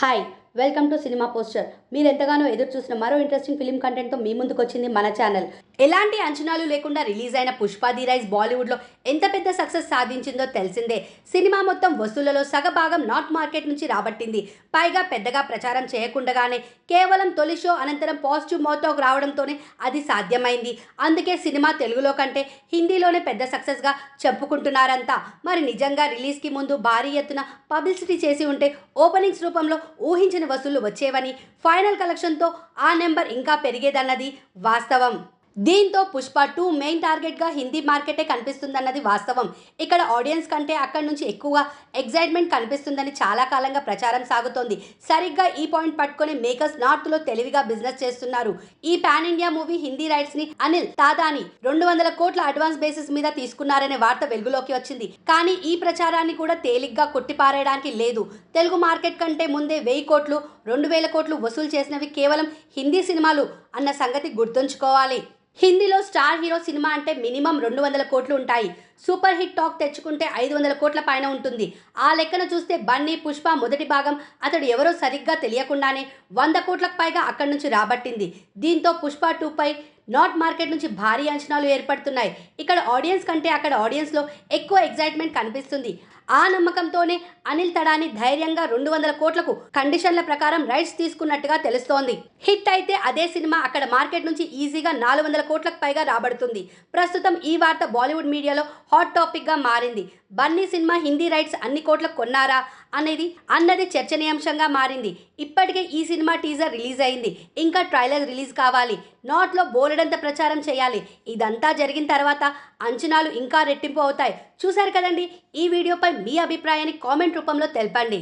Hi, welcome to cinema poster మీరు ఎంతగానో ఎదురు చూసిన మరో ఇంట్రెస్టింగ్ ఫిలిం కంటెంట్తో మీ ముందుకు వచ్చింది మన ఛానల్. ఎలాంటి అంచనాలు లేకుండా రిలీజ్ అయిన పుష్ప రైస్ బాలీవుడ్లో ఎంత పెద్ద సక్సెస్ సాధించిందో తెలిసిందే. సినిమా మొత్తం వసూళ్ళలో సగభాగం నార్త్ మార్కెట్ నుంచి రాబట్టింది. పైగా పెద్దగా ప్రచారం చేయకుండానే కేవలం తొలి షో అనంతరం పాజిటివ్ మౌతోక్ రావడంతోనే అది సాధ్యమైంది. అందుకే సినిమా తెలుగులో కంటే హిందీలోనే పెద్ద సక్సెస్గా చెప్పుకుంటున్నారంతా. మరి నిజంగా రిలీజ్కి ముందు భారీ ఎత్తున పబ్లిసిటీ చేసి ఉంటే ఓపెనింగ్స్ రూపంలో ఊహించిన వసూళ్ళు వచ్చేవని ఫైనల్ కలెక్షన్తో ఆ నెంబర్ ఇంకా పెరిగేదన్నది వాస్తవం. దీంతో పుష్ప టూ మెయిన్ టార్గెట్గా హిందీ మార్కెటే కనిపిస్తుందన్నది వాస్తవం. ఇక్కడ ఆడియన్స్ కంటే అక్కడి నుంచి ఎక్కువగా ఎగ్జైట్మెంట్ కనిపిస్తుందని చాలా కాలంగా ప్రచారం సాగుతోంది. సరిగ్గా ఈ పాయింట్ పట్టుకొని మేకర్స్ నార్త్లో తెలివిగా బిజినెస్ చేస్తున్నారు. ఈ పాన్ ఇండియా మూవీ హిందీ రైట్స్ని అనిల్ తాదాని రెండు వందల కోట్ల అడ్వాన్స్ బేసిస్ మీద తీసుకున్నారనే వార్త వెలుగులోకి వచ్చింది. కానీ ఈ ప్రచారాన్ని కూడా తేలిగ్గా కొట్టిపారేయడానికి లేదు. తెలుగు మార్కెట్ కంటే ముందే వెయ్యి కోట్లు రెండు వేల కోట్లు వసూలు చేసినవి కేవలం హిందీ సినిమాలు. అన్న సంగతి గుర్తుంచుకోవాలి. హిందీలో స్టార్ హీరో సినిమా అంటే మినిమం రెండు వందల కోట్లు ఉంటాయి. సూపర్ హిట్ టాక్ తెచ్చుకుంటే ఐదు వందల కోట్ల పైన ఉంటుంది. ఆ లెక్కన చూస్తే బన్నీ పుష్ప మొదటి భాగం అతడు ఎవరో సరిగ్గా తెలియకుండానే వంద కోట్లకు పైగా అక్కడి నుంచి రాబట్టింది. దీంతో పుష్ప టూ పై మార్కెట్ నుంచి భారీ అంచనాలు ఏర్పడుతున్నాయి. ఇక్కడ ఆడియన్స్ కంటే అక్కడ ఆడియన్స్లో ఎక్కువ ఎగ్జైట్మెంట్ కనిపిస్తుంది. ఆ నమ్మకంతోనే అనిల్ తడాని ధైర్యంగా రెండు వందల కోట్లకు కండిషన్ల ప్రకారం రైట్స్ తీసుకున్నట్టుగా తెలుస్తోంది. హిట్ అయితే అదే సినిమా అక్కడ మార్కెట్ నుంచి ఈజీగా నాలుగు వందల కోట్లకు పైగా రాబడుతుంది. ప్రస్తుతం ఈ వార్త బాలీవుడ్ మీడియాలో హాట్ టాపిక్గా మారింది. బన్నీ సినిమా హిందీ రైట్స్ అన్ని కోట్లకు కొన్నారా? అనేది అన్నది చర్చనీయాంశంగా మారింది. ఇప్పటికే ఈ సినిమా టీజర్ రిలీజ్ అయింది. ఇంకా ట్రైలర్ రిలీజ్ కావాలి. నాట్లో బోలెడంత ప్రచారం చేయాలి. ఇదంతా జరిగిన తర్వాత అంచనాలు ఇంకా రెట్టింపు అవుతాయి. చూశారు కదండి? ఈ వీడియోపై మీ అభిప్రాయాన్ని కామెంట్ రూపంలో తెలపండి.